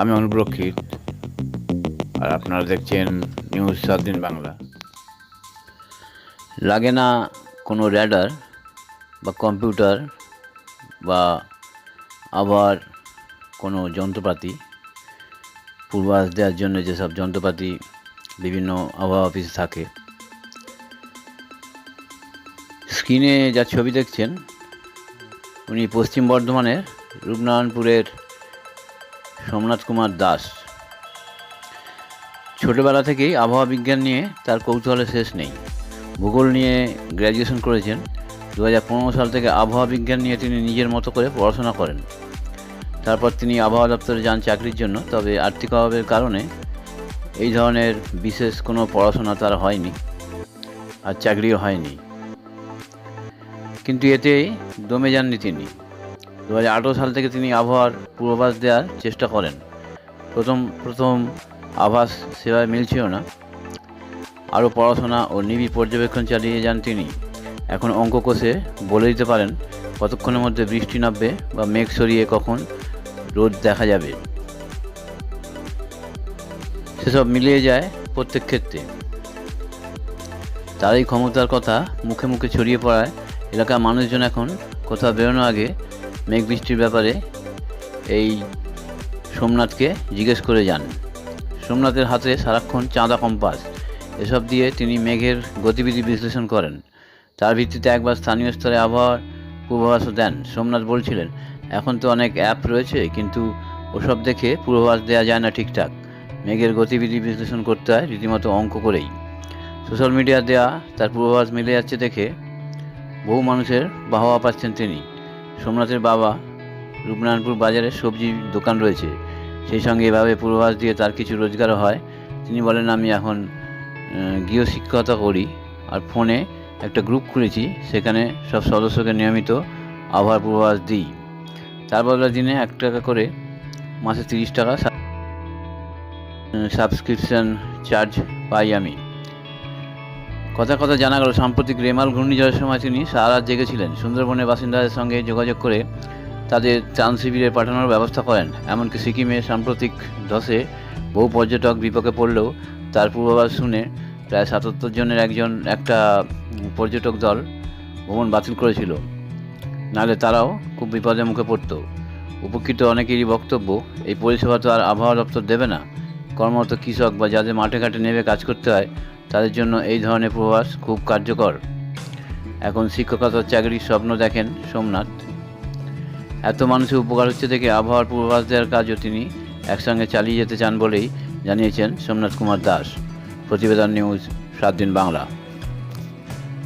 আমি অনুপ্রক্ষিত আর আপনারা দেখছেন নিউজ সাত দিন বাংলা। লাগে না কোনো র্যাডার বা কম্পিউটার বা আবার কোনো যন্ত্রপাতি পূর্বাভাস দেওয়ার জন্য যেসব যন্ত্রপাতি বিভিন্ন আবহাওয়া অফিসে থাকে। স্ক্রিনে যা ছবি দেখছেন, উনি পশ্চিম বর্ধমানের রূপনারায়ণপুরের সোমনাথ কুমার দাস। ছোটবেলা থেকেই আবহাওয়া বিজ্ঞান নিয়ে তার কৌতূহলের শেষ নেই। ভূগোল নিয়ে গ্র্যাজুয়েশন করেছেন। দু হাজার পনেরো সাল থেকে আবহাওয়া বিজ্ঞান নিয়ে তিনি নিজের মতো করে পড়াশোনা করেন। তারপর তিনি আবহাওয়া দপ্তরে যান চাকরির জন্য, তবে আর্থিক অভাবের কারণে এই ধরনের বিশেষ কোনো পড়াশোনা তার হয়নি আর চাকরিও হয়নি। কিন্তু এতেই দমে যাননি তিনি। দু সাল থেকে তিনি আবহাওয়ার পূর্বাভাস দেওয়ার চেষ্টা করেন। প্রথম প্রথম আভাস সেবায় মিলছিল না। আরও পড়াশোনা ও নিবিড় পর্যবেক্ষণ চালিয়ে যান তিনি। এখন অঙ্ক কষে বলে দিতে পারেন, কতক্ষণের মধ্যে বৃষ্টি নামবে বা মেঘ সরিয়ে কখন রোদ দেখা যাবে। সেসব মিলিয়ে যায় প্রত্যেক ক্ষেত্রে। তার এই ক্ষমতার কথা মুখে মুখে ছড়িয়ে পড়ায় এলাকার মানুষজন এখন কোথাও বেরোনোর আগে মেঘ বৃষ্টির ব্যাপারে এই সোমনাথকে জিজ্ঞেস করে যান। সোমনাথের হাতে সারাক্ষণ চাঁদা কম্পাস। এসব দিয়ে তিনি মেঘের গতিবিধি বিশ্লেষণ করেন। তার ভিত্তিতে একবার স্থানীয় স্তরে আবহাওয়ার পূর্বাভাসও দেন। সোমনাথ বলছিলেন, এখন তো অনেক অ্যাপ রয়েছে, কিন্তু ওসব দেখে পূর্বাভাস দেওয়া যায় না ঠিকঠাক। মেঘের গতিবিধি বিশ্লেষণ করতে হয় রীতিমতো অঙ্ক করেই। সোশ্যাল মিডিয়া দেয়া তার পূর্বাভাস মিলে যাচ্ছে দেখে বহু মানুষের বাহবা পাচ্ছেন তিনি। সোমনাথের বাবা রূপনারায়ণপুর বাজারে সবজি দোকান রয়েছে। সেই সঙ্গে এভাবে পূর্বাভাস দিয়ে তার কিছু রোজগারও হয়। তিনি বলেন, আমি এখন গৃহশিক্ষকতা করি আর ফোনে একটা গ্রুপ খুলেছি। সেখানে সব সদস্যকে নিয়মিত আবহাওয়ার পূর্বাভাস দিই। তার বদলে দিনে এক টাকা করে মাসে তিরিশ টাকা সাবস্ক্রিপশন চার্জ পাই আমি। কথা কথা জানা গেল, সাম্প্রতিক রেমাল ঘূর্ণিঝড়ের সময় তিনি সারা জেগেছিলেন। সুন্দরবনের বাসিন্দাদের সঙ্গে যোগাযোগ করে তাদের ত্রাণ শিবিরে পাঠানোর ব্যবস্থা করেন। এমনকি সিকিমে সাম্প্রতিক ধসে বহু পর্যটক বিপক্ষে পড়লেও তার পূর্বাভাস শুনে প্রায় সাতাত্তর জনের একজন, একটা পর্যটক দল ভ্রমণ বাতিল করেছিল। নাহলে তারাও খুব বিপদের মুখে পড়ত। উপকৃত অনেকেরই বক্তব্য, এই পরিষেবা তো আর আবহাওয়া দপ্তর দেবে না। কর্মরত কৃষক বা যাদের মাঠে ঘাটে নেমে কাজ করতে হয় তাদের জন্য এই ধরনের প্রবাস খুব কার্যকর। এখন শিক্ষকতার চাকরির স্বপ্ন দেখেন সোমনাথ। এত মানুষের উপকার হচ্ছে দেখে আবহাওয়ার পূর্বাভাস দেওয়ার কাজও তিনি একসঙ্গে চালিয়ে যেতে চান বলেই জানিয়েছেন সোমনাথ কুমার দাস। প্রতিবেদন নিউজ, সাত দিন বাংলা।